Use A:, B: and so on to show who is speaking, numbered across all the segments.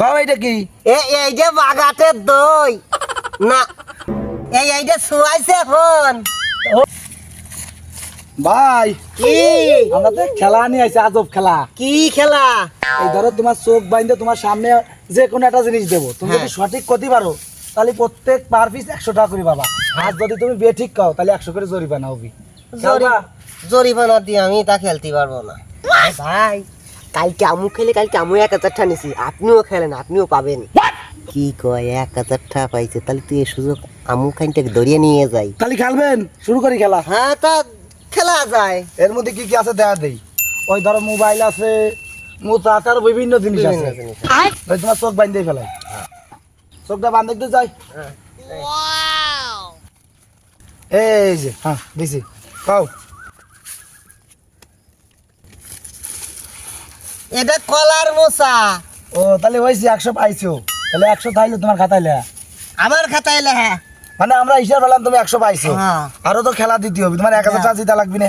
A: কও এটা কি?
B: এ এই যে বাগাতের দই। না এই এই যে শুয়াইছে ফোন
A: ভাই
B: কি?
A: আমরা তো খেলা নিয়ে আইছি আজব খেলা।
B: কি খেলা?
A: এই ধরো তোমার চোখ বাইন্ধে তোমার সামনে যে কোনো একটা জিনিস দেবো। তুমি যদি
B: হ্যাঁ।
A: সঠিক করতে পারো তাহলে প্রত্যেক পার পিস একশো টাকা করে পাবা। আর যদি তুমি বেঠিক খাও তাহলে একশো করে জরিমানা হবি?
B: জরিমানা দিয়ে আমি তা খেলতে পারব না। ভাই। কালকে আমু খেলে কালকে আমু এক হাজার টাকা নিছি আপনিও খেলেন আপনিও পাবেন। কি কয় এক হাজার টাকা পাইছে তাহলে তুই এই সুযোগ আমু খানটাকে ধরিয়ে নিয়ে যাই।
A: তাহলে খেলবেন শুরু করি খেলা।
B: হ্যাঁ তা খেলা যায়।
A: এর মধ্যে কি কি আছে দেখা দেই? ওই ধরো মোবাইল আছে আর বিভিন্ন জিনিস আছে। ওই তোমার চোখ বাইন্ধে ফেলাই চোখটা বান্ধে একটু যাই।
B: হ্যাঁ।
A: এই যে হ্যাঁ দিছি। খাও।
B: এটা কলার মোচা।
A: ও তাহলে হয়েছে একশো পাইছো। তাহলে একশো থাইলে তোমার খাতায় লেয়া
B: আমার খাতায় লেখা
A: মানে আমরা হিসাব পেলাম তুমি একশো পাইছো।
B: হ্যাঁ।
A: আরও তো খেলা দিতে হবে তোমার এক হাজার টাকা দিতে লাগবে না।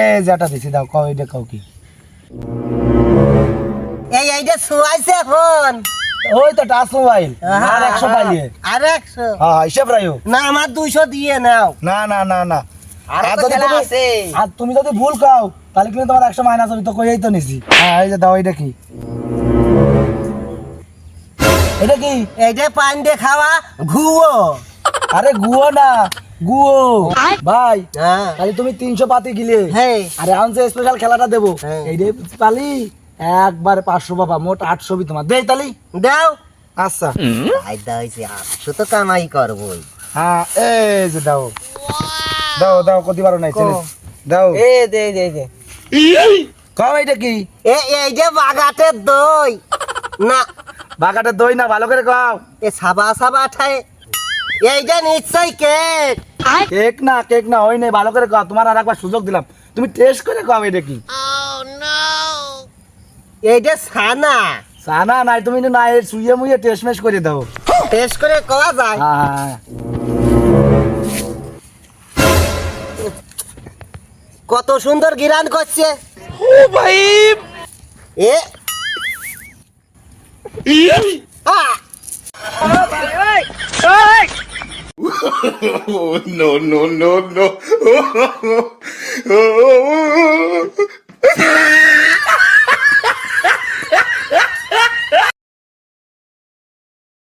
A: এই যেটা দিছি দাও কও এটা কও কি?
B: এই এইটা শুয়াইছে এখন।
A: ওই তো টাচ মোবাইল আর একশো পাইলে
B: আর একশো।
A: হ্যাঁ হিসাব রাখো
B: না আমার দুইশো দিয়ে নাও।
A: না না না না।
B: আরও
A: যদি তুমি- আর তুমি যদি ভুল খাও তাহলে কিন্তু তোমার একশো মাইনাস হবে তো কইই তো নিছি। হ্যাঁ এই যে দাও এটা কি? এটা কি?
B: এইটা পান দিয়ে খাওয়া ঘুয়ো
A: আরে না গুয়ো ভাই
B: হ্যাঁ।
A: তাহলে তুমি তিনশো পাতি গিলে।
B: হ্যাঁ।
A: আরে এখন যে স্পেশাল খেলাটা দেবো।
B: হ্যাঁ।
A: এই রে পালি একবার পাঁচশো বাবা মোট আটশো বি তোমার। দেই তালি।
B: দাও।
A: আচ্ছা।
B: হয়েছে আটশো তো কামাই করবোই।
A: হ্যাঁ এই যে দাও। দাও দাও কত পারো নাই ছেলে। দাও।
B: এ দে দে দে।
A: কও এটা কি?
B: এ এই যে বাগাতের দই। না।
A: বাগাটা দই না ভালো করে খাও
B: এ সাবা সাবা ঠাই এইটা নিশ্চয় কেক।
A: কেক না কেক না হয় নাই ভালো করে খাও তোমার আর একবার সুযোগ দিলাম। তুমি টেস্ট করে খাও এটা কি?
B: এইটা ছানা
A: সানা। নাই তুমি না এর শুয়ে মুয়ে টেস্ট মেশ করে দাও।
B: টেস্ট করে কওয়া যায়।
A: হ্যাঁ।
B: কত সুন্দর গিরান করছে ও ভাই এ আ!
C: no, no, no, no.